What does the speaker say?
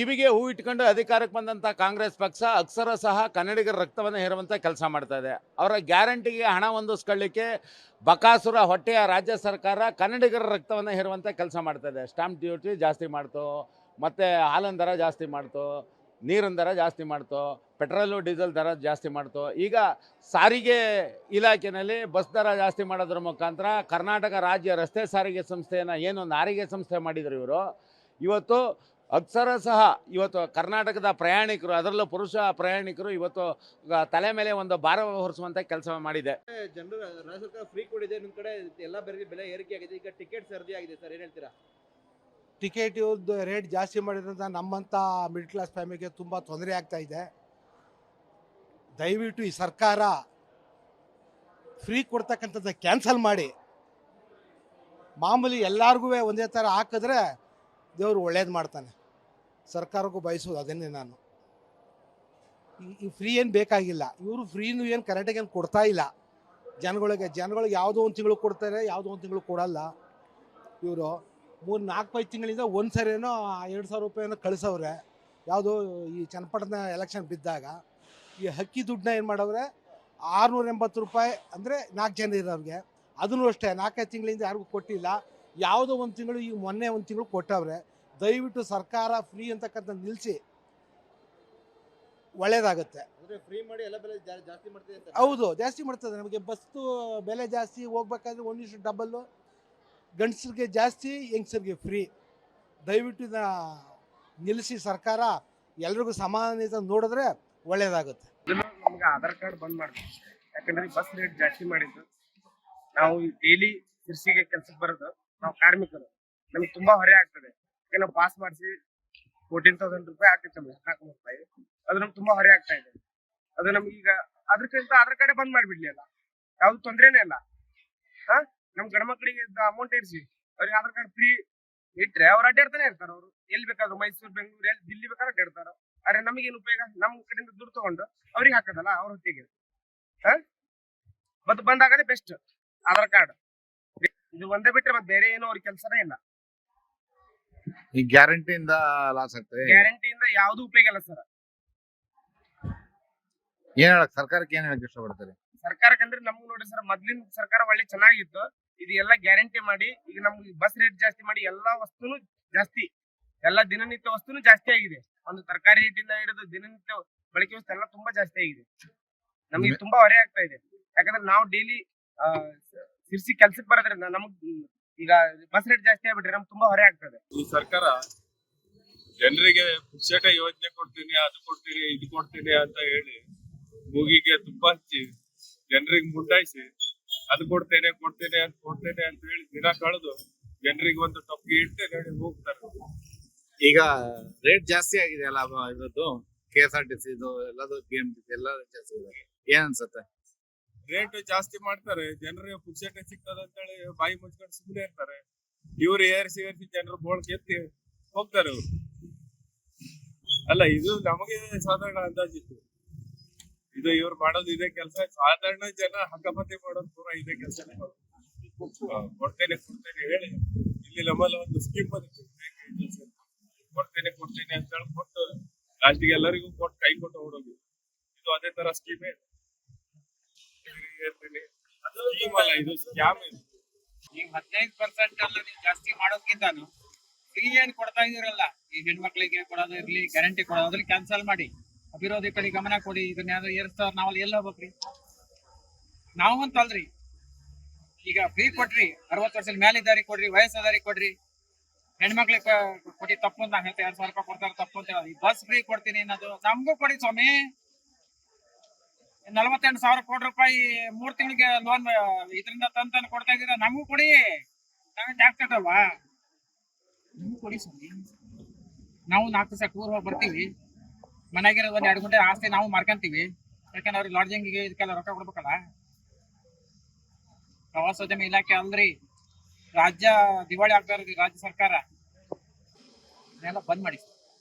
ಕಿವಿಗೆ ಹೂ ಇಟ್ಕೊಂಡು ಅಧಿಕಾರಕ್ಕೆ ಬಂದಂಥ ಕಾಂಗ್ರೆಸ್ ಪಕ್ಷ ಅಕ್ಷರ ಸಹ ಕನ್ನಡಿಗರ ರಕ್ತವನ್ನು ಹೇರುವಂಥ ಕೆಲಸ ಮಾಡ್ತಾ ಇದೆ. ಅವರ ಗ್ಯಾರಂಟಿಗೆ ಹಣ ಹೊಂದಿಸ್ಕೊಳ್ಳಿಕ್ಕೆ ಬಕಾಸುರ ಹೊಟ್ಟೆಯ ರಾಜ್ಯ ಸರ್ಕಾರ ಕನ್ನಡಿಗರ ರಕ್ತವನ್ನು ಹೇರುವಂಥ ಕೆಲಸ ಮಾಡ್ತಾ ಇದೆ. ಸ್ಟಾಂಪ್ ಡ್ಯೂಟಿ ಜಾಸ್ತಿ ಮಾಡ್ತು, ಮತ್ತು ಹಾಲಿನ ದರ ಜಾಸ್ತಿ ಮಾಡ್ತು, ನೀರಿನ ದರ ಜಾಸ್ತಿ ಮಾಡ್ತು, ಪೆಟ್ರೋಲು, ಡೀಸೆಲ್ ದರ ಜಾಸ್ತಿ ಮಾಡ್ತು. ಈಗ ಸಾರಿಗೆ ಇಲಾಖೆಯಲ್ಲಿ ಬಸ್ ದರ ಜಾಸ್ತಿ ಮಾಡೋದ್ರ ಮುಖಾಂತರ ಕರ್ನಾಟಕ ರಾಜ್ಯ ರಸ್ತೆ ಸಾರಿಗೆ ಸಂಸ್ಥೆಯನ್ನು ಏನು ನಾರಿಗೆ ಸಂಸ್ಥೆ ಮಾಡಿದರು ಇವರು. ಇವತ್ತು ಅಕ್ಷರ ಸಹ ಇವತ್ತು ಕರ್ನಾಟಕದ ಪ್ರಯಾಣಿಕರು ಅದರಲ್ಲೂ ಪುರುಷ ಪ್ರಯಾಣಿಕರು ಇವತ್ತು ತಲೆ ಮೇಲೆ ಒಂದು ಭಾರ ಹೊರಿಸುವಂತ ಕೆಲಸ ಮಾಡಿದೆ. ಜನರು ರಾಜ್ಯ ಸರ್ಕಾರ ಫ್ರೀ ಕೊಡಿದೆ ನಿಮ್ಮ ಕಡೆ ಎಲ್ಲ ಬೇರೆ ಬೆಲೆ ಏರಿಕೆ ಆಗಿದೆ ಈಗ ಟಿಕೆಟ್ ಸರ್ದಿ ಆಗಿದೆ ಸರ್ ಏನ್ ಹೇಳ್ತೀರಾ? ಟಿಕೆಟ್ ರೇಟ್ ಜಾಸ್ತಿ ಮಾಡಿದ್ರಿಂದ ನಮ್ಮಂಥ ಮಿಡ್ಲ್ ಕ್ಲಾಸ್ ಫ್ಯಾಮಿಲಿಗೆ ತುಂಬ ತೊಂದರೆ ಆಗ್ತಾ ಇದೆ. ದಯವಿಟ್ಟು ಈ ಸರ್ಕಾರ ಫ್ರೀ ಕೊಡ್ತಕ್ಕಂಥದ್ದು ಕ್ಯಾನ್ಸಲ್ ಮಾಡಿ. ಮಾಮೂಲಿ ಎಲ್ಲರಿಗೂ ಒಂದೇ ಥರ ಹಾಕಿದ್ರೆ ದೇವರು ಒಳ್ಳೇದು ಮಾಡ್ತಾನೆ. ಸರ್ಕಾರಕ್ಕೂ ಬಯಸೋದು ಅದನ್ನೇ ನಾನು. ಈ- ಈ ಫ್ರೀ ಏನು ಬೇಕಾಗಿಲ್ಲ. ಇವರು ಫ್ರೀನು ಏನು ಕರೆಕ್ಟಾಗಿ ಏನು ಕೊಡ್ತಾ ಇಲ್ಲ. ಜನಗಳಿಗೆ ಜನಗಳಿಗೆ ಯಾವುದೋ ಒಂದು ತಿಂಗಳು ಕೊಡ್ತಾರೆ, ಯಾವುದೋ ಒಂದು ತಿಂಗಳು ಕೊಡಲ್ಲ. ಇವರು ಮೂರು, ನಾಲ್ಕು ಐದು ತಿಂಗಳಿಂದ ಒಂದು ಸರಿನೋ, ಎರಡು ಸಾವಿರ ರೂಪಾಯಿನೋ ಕಳಿಸವ್ರೆ. ಯಾವುದು ಈ ಚನ್ನಪಟ್ಟಣ ಎಲೆಕ್ಷನ್ ಬಿದ್ದಾಗ ಈ ಹಕ್ಕಿ ದುಡ್ಡನ್ನ ಏನು ಮಾಡವ್ರೆ? ಆರುನೂರ ಎಂಬತ್ತು ರೂಪಾಯಿ ಅಂದರೆ ನಾಲ್ಕು ಜನ ಇರೋರಿಗೆ. ಅದನ್ನು ಅಷ್ಟೇ, ನಾಲ್ಕೈದು ತಿಂಗಳಿಂದ ಯಾರಿಗೂ ಕೊಟ್ಟಿಲ್ಲ. ಯಾವುದೋ ಒಂದು ತಿಂಗಳು ಈಗ ಮೊನ್ನೆ ಒಂದು ತಿಂಗಳು ಕೊಟ್ಟವ್ರೆ. ದಯವಿಟ್ಟು ಸರ್ಕಾರ ಫ್ರೀ ಅಂತಕ್ಕಂಥ ನಿಲ್ಲಿಸಿ ಒಳ್ಳೇದಾಗುತ್ತೆ. ಅಂದ್ರೆ ಫ್ರೀ ಮಾಡಿ ಎಲ್ಲ ಬೆಲೆ ಜಾಸ್ತಿ ಮಾಡ್ತಿದೆ ಅಂತ ಹೌದು ಜಾಸ್ತಿ ಮಾಡ್ತದೆ. ನಮಗೆ ಬಸ್ಸು ಬೆಲೆ ಜಾಸ್ತಿ ಹೋಗ್ಬೇಕಾದ್ರೆ ಒಂದಿಷ್ಟು ಡಬಲ್ ಗಂಡಸರಿಗೆ ಜಾಸ್ತಿ ಹೆಂಗಸರಿಗೆ ಫ್ರೀ ದಯವಿಟ್ಟು ಇದನ್ನ ನಿಲ್ಲಿಸಿ ಸರ್ಕಾರ ಎಲ್ರಿಗೂ ಸಮಾನತೆ ನೋಡಿದ್ರೆ ಒಳ್ಳೇದಾಗುತ್ತೆ. ನಮ್ಗೆ ಆಧಾರ್ ಕಾರ್ಡ್ ಬಂದ್ ಮಾಡ್ಬೇಕು. ಯಾಕಂದ್ರೆ ಬಸ್ ರೇಟ್ ಜಾಸ್ತಿ ಮಾಡಿದ್ದು. ನಾವು ಡೈಲಿ ಕೃಷಿಗೆ ಕೆಲಸಕ್ಕೆ ಬರೋದು ನಾವು ಕಾರ್ಮಿಕರು. ನಮ್ಗೆ ತುಂಬಾ ಹೊರೆ ಆಗ್ತದೆ. ನಾವು ಪಾಸ್ ಮಾಡಿಸಿ ಫೋರ್ಟೀನ್ ತೌಸಂಡ್ ರೂಪಾಯಿ ಆಗ್ತಿತ್ತು ನಮ್ಗೆ. ಹದಿನಾಲ್ಕು ರೂಪಾಯಿ. ಅದು ನಮ್ಗೆ ತುಂಬಾ ಹೊರೆ ಆಗ್ತಾ ಇದೆ. ಅದು ನಮ್ಗೆ ಈಗ ಅದಕ್ಕಿಂತ ಅದ್ರ ಕಾರ್ಡ್ ಬಂದ್ ಮಾಡ್ಬಿಡ್ಲಿ ಅಲ್ಲ. ಯಾವ್ದು ತೊಂದ್ರೆನೇ ಇಲ್ಲ. ಹಾ? ನಮ್ ಗಂಡ ಮಕ್ಕಳಿಗೆ ಅಮೌಂಟ್ ಇರಿಸಿ. ಅವ್ರಿಗೆ ಆಧಾರ್ ಕಾರ್ಡ್ ಫ್ರೀ ಇಟ್ರೆ ಅವ್ರು ಅಡ್ಡಾಡ್ತಾನೆ ಇರ್ತಾರ ಅವ್ರು. ಎಲ್ಲಿ ಬೇಕಾದ್ರು ಮೈಸೂರು, ಬೆಂಗಳೂರು, ಎಲ್ಲಿ ದಿಲ್ಲಿ ಬೇಕಾದ್ರೆ ಅಡ್ಡಾಡ್ತಾರ. ಆದ್ರೆ ನಮಗೇನು ಉಪಯೋಗ? ನಮ್ ಕಡೆಯಿಂದ ದುಡ್ಡು ತಗೊಂಡು ಅವ್ರಿಗೆ ಹಾಕದಲ್ಲ, ಅವ್ರ ಹೊಟ್ಟಿಗೆ ಹಾ? ಮತ್ತೆ ಬಂದಾಗದೆ ಬೆಸ್ಟ್ ಆಧಾರ್ ಕಾರ್ಡ್ ಇದು ಒಂದೇ ಬಿಟ್ರೆ ಮತ್ತೆ ಬೇರೆ ಏನೋ ಅವ್ರಿಗೆ ಕೆಲಸನೇ ಇಲ್ಲ. ಈ ಗ್ಯಾರಂಟಿಯಿಂದ ಲಾಸ್ ಆಗ್ತದೆ ಗ್ಯಾರಂಟಿಯಿಂದ ಯಾವ್ದು ಉಪಯೋಗ ಇಲ್ಲ ಸರ್. ಏನ್ ಹೇಳಕ್ ಸರ್ಕಾರಕ್ಕೆ ಏನ್ ಹೇಳಕ್ ಇಷ್ಟಪಡ್ತಾರೆ? ಸರ್ಕಾರಕ್ಕೆ ಅಂದ್ರೆ ನಮ್ಗೆ ನೋಡಿ ಸರ್ ಮೊದ್ಲಿನ ಸರ್ಕಾರ ಒಳ್ಳೆ ಚೆನ್ನಾಗಿತ್ತು. ಇದು ಎಲ್ಲ ಗ್ಯಾರಂಟಿ ಮಾಡಿ ಈಗ ನಮ್ಗೆ ಬಸ್ ರೇಟ್ ಜಾಸ್ತಿ ಮಾಡಿ ಎಲ್ಲಾ ವಸ್ತುನು ಜಾಸ್ತಿ ಎಲ್ಲಾ ದಿನನಿತ್ಯ ವಸ್ತುನು ಜಾಸ್ತಿ ಆಗಿದೆ. ಒಂದು ತರಕಾರಿ ರೇಟಿಂದ ಹಿಡಿದು ದಿನನಿತ್ಯ ಬಳಕೆ ವಸ್ತು ಎಲ್ಲ ತುಂಬಾ ಜಾಸ್ತಿ ಆಗಿದೆ. ನಮಗೆ ತುಂಬಾ ಹೊರೆ ಆಗ್ತಾ ಇದೆ. ಯಾಕಂದ್ರೆ ನಾವು ಡೈಲಿ ಸಿರ್ಸಿ ಕೆಲ್ಸಕ್ಕೆ ಬರೋದ್ರಿಂದ ನಮಗ್ ಈಗ ಬಸ್ ರೇಟ್ ಜಾಸ್ತಿ ಆಗ್ಬಿಟ್ರೆ ನಮ್ಗೆ ತುಂಬಾ ಹೊರೆ ಆಗ್ತದೆ. ಈ ಸರ್ಕಾರ ಜನರಿಗೆ ಪುಕ್ಷಟ ಯೋಜನೆ ಕೊಡ್ತೀನಿ ಅದು ಕೊಡ್ತೀನಿ ಇದು ಕೊಡ್ತೀನಿ ಅಂತ ಹೇಳಿ ಮೂಗಿಗೆ ತುಂಬಾ ಹಚ್ಚಿ ಜನರಿಗೆ ಮುಟ್ಟಾಯಿಸಿ ಅದು ಕೊಡ್ತೇನೆ ಕೊಡ್ತೇನೆ ಅಂತ ಕೊಡ್ತೇನೆ ಅಂತ ಹೇಳಿ ದಿನ ಕಳೆದು ಜನರಿಗೆ ಒಂದು ಟೊಪ್ಪಿಗೆ ಇಡ್ತೇನೆ ಹೇಳಿ ಹೋಗ್ತಾರೆ. ಈಗ ರೇಟ್ ಜಾಸ್ತಿ ಆಗಿದೆ ಅಲ್ಲ ಇವತ್ತು ಇದ್ರದ್ದು? K S R T C ಇದು ಎಲ್ಲದು ಬಿ ಎಂ ಟಿ ಸಿ ಎಲ್ಲ ಜಾಸ್ತಿ ಇದೆ. ಏನ್ ಅನ್ಸುತ್ತೆ? ರೇಟ್ ಜಾಸ್ತಿ ಮಾಡ್ತಾರೆ, ಜನರಿಗೆ ಪುಕ್ಷಟ ಸಿಗ್ತದ ಅಂತ ಹೇಳಿ ಬಾಯಿ ಮುಚ್ಕೊಂಡು ಸುಮ್ಮನೆ ಇರ್ತಾರೆ. ಇವ್ರು ಏರಿಸಿ ಏರಿಸಿ ಜನರು ಬೋಳ್ಕೆ ಎತ್ತಿ ಹೋಗ್ತಾರೆ ಇವ್ರು. ಅಲ್ಲ, ಇದು ನಮಗೆ ಸಾಧಾರಣ ಅಂದಾಜಿತ್ತು. ಇದು ಇವ್ರು ಮಾಡೋದು ಇದೇ ಕೆಲಸ, ಸಾಧಾರಣ ಜನ ಹಕ್ಕಪತಿ ಮಾಡೋದು ಪೂರ ಇದೇ ಕೆಲಸ ಕೊಡ್ತೇನೆ ಕೊಡ್ತೇನೆ ಹೇಳಿ. ಇಲ್ಲಿ ನಮ್ಮಲ್ಲಿ ಒಂದು ಸ್ಕೀಮ್ ಬಂದಿತ್ತು. ಕೊಡ್ತೇನೆ ಕೊಡ್ತೇನೆ ಅಂತ ಹೇಳಿ ಕೊಟ್ಟು, ಲಾಸ್ಟಿಗೆ ಎಲ್ಲರಿಗೂ ಕೊಟ್ಟು ಕೈ ಕೊಟ್ಟು ಹೊಡೋದು ಇದು ಅದೇ ತರ ಸ್ಕೀಮೇ ಸ್ಕೀಮ್ ಅಲ್ಲ, ಇದು ಸ್ಕ್ಯಾಮ್ ಇದು. ಈಗ ಹದಿನೈದು ಪರ್ಸೆಂಟ್ ಅಲ್ಲ ನೀವು ಜಾಸ್ತಿ ಮಾಡೋದ್ಕಿಂತಾನು ಫ್ರೀ ಏನ್ ಕೊಡ್ತಾ ಇದೀರಲ್ಲ ಈ ಹೆಣ್ಮಕ್ಳಿಗೆ ಕೊಡೋದು ಇರ್ಲಿ ಗ್ಯಾರಂಟಿ ಕೊಡೋದು ಕ್ಯಾನ್ಸಲ್ ಮಾಡಿ. ಅಭಿವೃದ್ಧಿ ಕಡೆ ಗಮನ ಕೊಡಿ, ಇದನ್ನ ಯಾವ್ದು ಏರಿಸ್ತಾರ ನಾವಲ್ಲಿ, ಎಲ್ಲ ಹೋಗ್ಬೇಕ್ರಿ? ನಾವು ಅಂತಲ್ರಿ ಈಗ ಫ್ರೀ ಕೊಡ್ರಿ ಅರವತ್ತು ವರ್ಷದ ಮೇಲಿದ್ದಾರಿ ಕೊಡ್ರಿ ವಯಸ್ಸಾದಾರಿ ಕೊಡ್ರಿ. ಹೆಣ್ಮಕ್ಳಿಗೆ ಕೊಟ್ಟಿ ತಪ್ಪು ಅಂತ ಹೇಳ್ತಾ, ಎರಡ್ ಸಾವಿರ ರೂಪಾಯಿ ಕೊಡ್ತಾರೆ ತಪ್ಪು ಅಂತ. ಈ ಬಸ್ ಫ್ರೀ ಕೊಡ್ತೀನಿ ಅನ್ನೋದು ನಮಗೂ ಕೊಡಿ ಸ್ವಾಮಿ. ನಲವತ್ತೆಂಟು ಸಾವಿರ ಕೋಟಿ ರೂಪಾಯಿ ಮೂರ್ ತಿಂಗಳಿಗೆ ಲೋನ್ ಇದರಿಂದ ತಂದ್ ಕೊಡ್ತಾ ಇದ್ದೀರಾ? ನಮಗೂ ಕೊಡಿ. ನಾವೇ ಟ್ಯಾಕ್ಸ್ ಕಟ್ಟಲ್ವಾ? ನಮಗೂ ಕೊಡಿ ಸ್ವಾಮಿ. ನಾವು ನಾಲ್ಕು ದಿವಸ ಟೂರ್ ಹೋಗಿ ಬರ್ತೀವಿ. ಮನೆಗಿರೋ ಒಂದ್ ಎರಡು ಗಂಟೆ ಆಸ್ತಿ ನಾವು ಮಾರ್ಕೊಂತೀವಿ. ಯಾಕಂದ್ರೆ ಅವ್ರಿಗೆ ಲಾಡ್ಜಿಂಗಿಗೆ ಇದಕ್ಕೆಲ್ಲ ರೊಕ್ಕ ಕೊಡ್ಬೇಕಲ್ಲ. ಪ್ರವಾಸೋದ್ಯಮ ಇಲಾಖೆ ಅಲ್ರಿ. ರಾಜ್ಯ ದಿವಾಳಿ ಆಗ್ತಾ ಇರೋದು ರಾಜ್ಯ ಸರ್ಕಾರ. ಇದೆಲ್ಲ ಬಂದ್ ಮಾಡಿ.